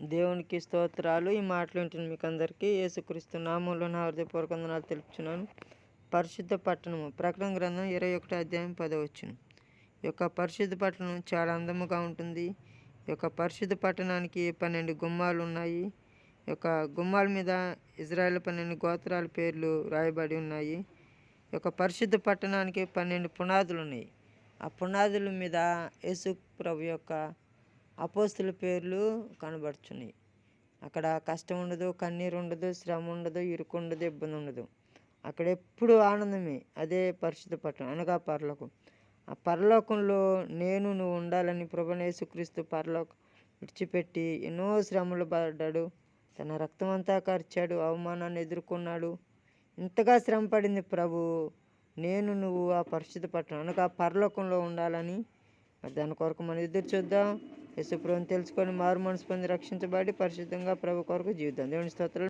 దేవునికి స్తోత్రాలు. ఈ మాటలు వింటున్న మీకు అందరికీ యేసుక్రీస్తు నామంలో నా హృదయపూర్వక వందనాలు తెలుపుచున్నాను. పరిశుద్ధ పట్టణము ప్రకటన గ్రంథం ఇరవై ఒకటి అధ్యాయం పదవచ్చును ఈ యొక్క పరిశుద్ధ పట్టణం చాలా అందముగా ఉంటుంది. ఈ యొక్క పరిశుద్ధ పట్టణానికి పన్నెండు గుమ్మాలు ఉన్నాయి. ఈ యొక్క గుమ్మాల మీద ఇజ్రాయెల్ పన్నెండు గోత్రాల పేర్లు రాయబడి ఉన్నాయి. ఈ యొక్క పరిశుద్ధ పట్టణానికి పన్నెండు పునాదులు ఉన్నాయి. ఆ పునాదుల మీద యేసు ప్రభు యొక్క అపోస్తుల పేర్లు కనబడుచున్నాయి. అక్కడ కష్టం ఉండదు కన్నీరు ఉండదు శ్రమ ఉండదు ఇరుకు ఉండదు ఇబ్బంది ఉండదు. అక్కడ ఎప్పుడు ఆనందమే అదే పరిశుద్ధ పట్టణం అనగా పరలోకం. ఆ పరలోకంలో నేను నువ్వు ఉండాలని ప్రభనేసుక్రీస్తు పరలోకం విడిచిపెట్టి ఎన్నో శ్రమలు పడ్డాడు. తన రక్తం అంతా కరిచాడు అవమానాన్ని ఎదుర్కొన్నాడు. ఇంతగా శ్రమ పడింది ప్రభు నేను నువ్వు ఆ పరిశుద్ధ పట్టణం అనగా పరలోకంలో ఉండాలని. మరి దాని కొరకు మనం ఎదురు చూద్దాం. యశుప్రభుని తెలుసుకొని మారు మనసు పొంది రక్షించబడి పరిశుద్ధంగా ప్రభు కొరకు జీవితం. దేవుని స్తోత్రాలు